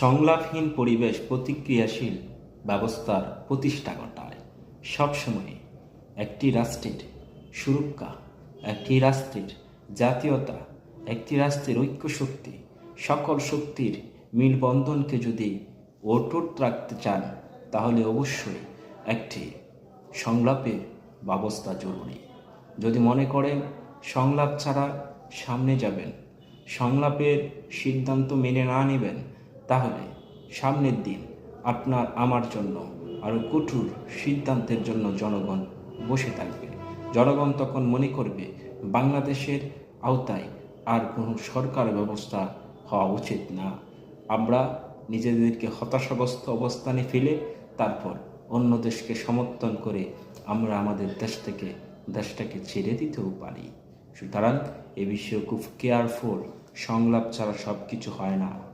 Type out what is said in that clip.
সংলাপহীন পরিবেশ প্রতিক্রিয়াশীল ব্যবস্থার প্রতিষ্ঠা ঘটায়। সবসময় একটি রাষ্ট্রের সুরক্ষা, একটি রাষ্ট্রের জাতীয়তা, একটি রাষ্ট্রের ঐক্য শক্তি সকল শক্তির মিলবন্ধনকে যদি অটুট রাখতে চান, তাহলে অবশ্যই একটি সংলাপের ব্যবস্থা জরুরি। যদি মনে করেন সংলাপ ছাড়া সামনে যাবেন, সংলাপের সিদ্ধান্ত মেনে না নেবেন তাহলে সামনের দিন আপনার আমার জন্য আরও কঠোর সিদ্ধান্তের জন্য জনগণ বসে থাকবে। জনগণ তখন মনে করবে, বাংলাদেশের আওতায় আর কোনো সরকার ব্যবস্থা হওয়া উচিত না। আমরা নিজেদেরকে হতাশাগ্রস্ত অবস্থানে ফেলে তারপর অন্য দেশকে সমর্থন করে আমরা আমাদের দেশ থেকে, দেশটাকে ছেড়ে দিতেও পারি। সুতরাং এ বিষয়ে খুব কেয়ারফুল সংলাপ ছাড়া সব কিছু হয় না।